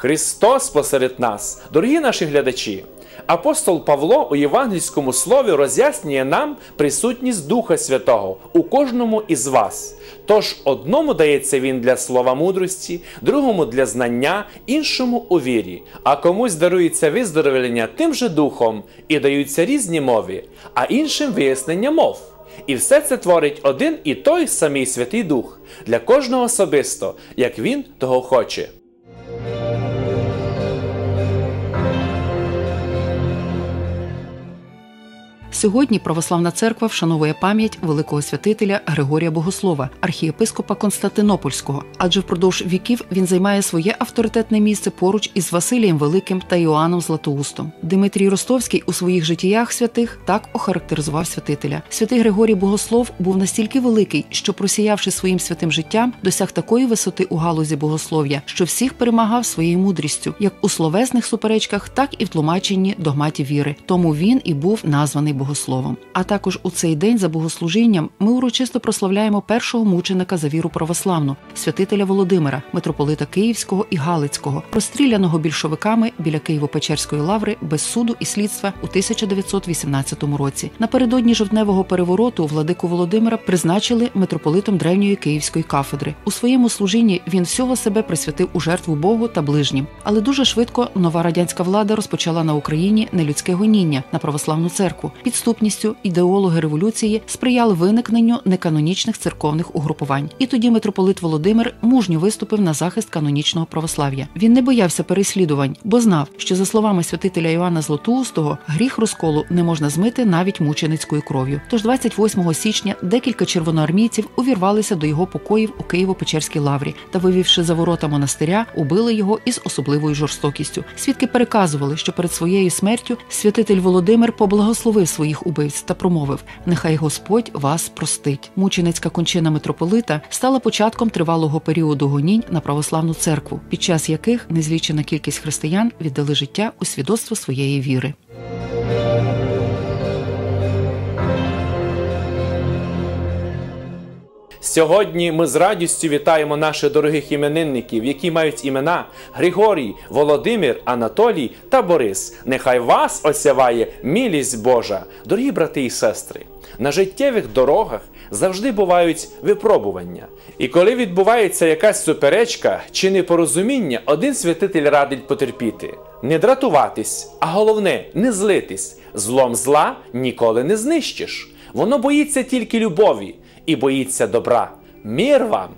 Христос посеред нас, дорогі наші глядачі. Апостол Павло у євангельському слові роз'яснює нам присутність Духа Святого у кожному із вас. Тож одному дається він для слова мудрості, другому для знання, іншому у вірі, а комусь дарується виздоровлення тим же духом і даються різні мови, а іншим вияснення мов. І все це творить один і той самий Святий Дух для кожного особисто, як він того хоче. Сьогодні православна церква вшановує пам'ять великого святителя Григорія Богослова, архієпископа Константинопольського, адже впродовж віків він займає своє авторитетне місце поруч із Василієм Великим та Іоанном Златоустом. Дмитрій Ростовський у своїх життях святих так охарактеризував святителя. Святий Григорій Богослов був настільки великий, що, просіявши своїм святим життям, досяг такої висоти у галузі богослов'я, що всіх перемагав своєю мудрістю, як у словесних суперечках, так і в тлумаченні догматів віри. Тому він і був названий богословом. А також у цей день за богослужінням ми урочисто прославляємо першого мученика за віру православну, святителя Володимира, митрополита Київського і Галицького, розстріляного більшовиками біля Києво-Печерської лаври без суду і слідства у 1918 році. Напередодні жовтневого перевороту владику Володимира призначили митрополитом древньої київської кафедри. У своєму служінні він всього себе присвятив у жертву Богу та ближнім. Але дуже швидко нова радянська влада розпочала на Україні нелюдське гоніння на православну церкву. Підступністю ідеологи революції сприяли виникненню неканонічних церковних угрупувань. І тоді митрополит Володимир мужньо виступив на захист канонічного православ'я. Він не боявся переслідувань, бо знав, що за словами святителя Івана Златоустого, гріх розколу не можна змити навіть мученицькою кров'ю. Тож 28 січня декілька червоноармійців увірвалися до його покоїв у Києво-Печерській лаврі та, вивівши за ворота монастиря, убили його із особливою жорстокістю. Свідки переказували, що перед своєю смертю святитель Володимир поблагословив своїх убивць та промовив: Нехай Господь вас простить. Мученицька кончина митрополита стала початком тривалого періоду гонінь на православну церкву, під час яких незлічена кількість християн віддали життя у свідоцтво своєї віри. Сьогодні ми з радістю вітаємо наших дорогих іменинників, які мають імена Григорій, Володимир, Анатолій та Борис. Нехай вас осяває милість Божа, дорогі брати і сестри. На життєвих дорогах завжди бувають випробування. І коли відбувається якась суперечка чи непорозуміння, один святитель радить потерпіти. Не дратуватись, а головне не злитись. Злом зла ніколи не знищиш. Воно боїться тільки любові і боїться добра. Мір вам!